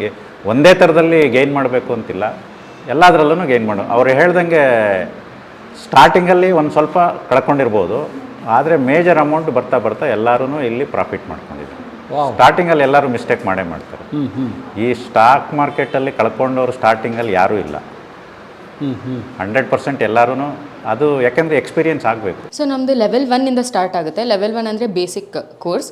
Speaker 9: ಒಂದೇ ಥರದಲ್ಲಿ ಗೈನ್ ಮಾಡಬೇಕು ಅಂತಿಲ್ಲ. ಎಲ್ಲದರಲ್ಲೂ ಗೈನ್ ಮಾಡು. ಅವ್ರು ಹೇಳ್ದಂಗೆ ಸ್ಟಾರ್ಟಿಂಗಲ್ಲಿ ಒಂದು ಸ್ವಲ್ಪ ಕಳ್ಕೊಂಡಿರ್ಬೋದು ಆದರೆ ಮೇಜರ್ ಅಮೌಂಟ್ ಬರ್ತಾ ಬರ್ತಾ ಎಲ್ಲರೂ ಇಲ್ಲಿ ಪ್ರಾಫಿಟ್ ಮಾಡ್ಕೊಂಡಿದ್ದಾರೆ ಸ್ಟಾರ್ಟಿಂಗಲ್ಲಿ ಎಲ್ಲರೂ ಮಿಸ್ಟೇಕ್ ಮಾಡೇ ಮಾಡ್ತಾರೆ. ಈ ಸ್ಟಾಕ್ ಮಾರ್ಕೆಟಲ್ಲಿ ಕಳ್ಕೊಂಡವ್ರು ಸ್ಟಾರ್ಟಿಂಗಲ್ಲಿ ಯಾರೂ ಇಲ್ಲ. ಹಂಡ್ರೆಡ್ ಪರ್ಸೆಂಟ್ ಎಲ್ಲರೂ ಅದು ಯಾಕೆಂದರೆ ಎಕ್ಸ್ಪೀರಿಯನ್ಸ್ ಆಗಬೇಕು.
Speaker 10: ಸೊ ನಮ್ಮದು ಲೆವೆಲ್ ಒನ್ನಿಂದ ಸ್ಟಾರ್ಟ್ ಆಗುತ್ತೆ. ಲೆವೆಲ್ ಒನ್ ಅಂದರೆ ಬೇಸಿಕ್ ಕೋರ್ಸ್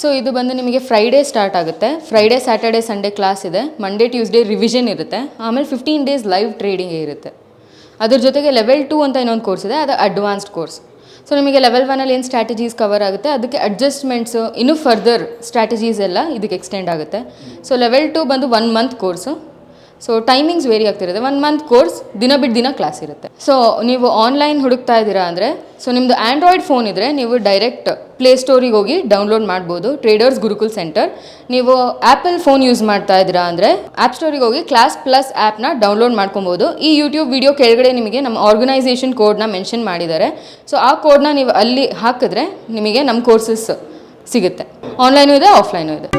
Speaker 10: ಸೊ ಇದು ಬಂದು ನಿಮಗೆ ಫ್ರೈಡೇ ಸ್ಟಾರ್ಟ್ ಆಗುತ್ತೆ. ಫ್ರೈಡೇ ಸ್ಯಾಟರ್ಡೇ ಸಂಡೇ ಕ್ಲಾಸ್ ಇದೆ. ಮಂಡೇ ಟ್ಯೂಸ್ಡೇ ರಿವಿಷನ್ ಇರುತ್ತೆ. ಆಮೇಲೆ ಫಿಫ್ಟೀನ್ ಡೇಸ್ ಲೈವ್ ಟ್ರೇಡಿಂಗ್ ಇರುತ್ತೆ. ಅದ್ರ ಜೊತೆಗೆ ಲೆವೆಲ್ ಟೂ ಅಂತ ಇನ್ನೊಂದು ಕೋರ್ಸ್ ಇದೆ. ಅದು ಅಡ್ವಾನ್ಸ್ಡ್ ಕೋರ್ಸ್ ಸೊ ನಿಮಗೆ ಲೆವೆಲ್ ಒನಲ್ಲಿ ಏನು ಸ್ಟ್ರಾಟಜೀಸ್ ಕವರ್ ಆಗುತ್ತೆ, ಅದಕ್ಕೆ ಅಡ್ಜಸ್ಟ್ಮೆಂಟ್ಸು ಇನ್ನೂ ಫರ್ದರ್ ಸ್ಟ್ರಾಟಜೀಸ್ ಎಲ್ಲ ಇದಕ್ಕೆ ಎಕ್ಸ್ಟೆಂಡ್ ಆಗುತ್ತೆ. ಸೊ ಲೆವೆಲ್ ಟು ಬಂದು one month course so timings vary ಆಗ್ತಿರುತ್ತೆ. ಒನ್ ಮಂತ್ ಕೋರ್ಸ್ ದಿನ ಬಿಟ್ಟು ದಿನ ಕ್ಲಾಸ್ ಇರುತ್ತೆ. ಸೊ ನೀವು ಆನ್ಲೈನ್ ಹುಡುಕ್ತಾ ಇದ್ದೀರಾ ಅಂದರೆ ಸೊ ನಿಮ್ಮದು ಆ್ಯಂಡ್ರಾಯ್ಡ್ ಫೋನ್ ಇದ್ದರೆ ನೀವು ಡೈರೆಕ್ಟ್ ಪ್ಲೇಸ್ಟೋರಿಗೆ ಹೋಗಿ ಡೌನ್ಲೋಡ್ ಮಾಡ್ಬೋದು. ಟ್ರೇಡರ್ಸ್ ಗುರುಕುಲ್ ಸೆಂಟರ್ ನೀವು ಆ್ಯಪಲ್ ಫೋನ್ ಯೂಸ್ ಮಾಡ್ತಾ ಇದ್ದೀರಾ ಅಂದರೆ ಆ್ಯಪ್ ಸ್ಟೋರಿಗೆ ಹೋಗಿ ಕ್ಲಾಸ್ ಪ್ಲಸ್ ಆ್ಯಪ್ನ ಡೌನ್ಲೋಡ್ ಮಾಡ್ಕೊಬೋದು. ಈ ಯೂಟ್ಯೂಬ್ ವಿಡಿಯೋ ಕೆಳಗಡೆ ನಿಮಗೆ ನಮ್ಮ ಆರ್ಗನೈಸೇಷನ್ ಕೋಡ್ನ ಮೆನ್ಷನ್ ಮಾಡಿದ್ದಾರೆ. ಸೊ ಆ ಕೋಡ್ನ ನೀವು ಅಲ್ಲಿ ಹಾಕಿದ್ರೆ ನಿಮಗೆ ನಮ್ಮ ಕೋರ್ಸಸ್ ಸಿಗುತ್ತೆ. ಆನ್ಲೈನು ಇದೆ ಆಫ್ಲೈನು ಇದೆ.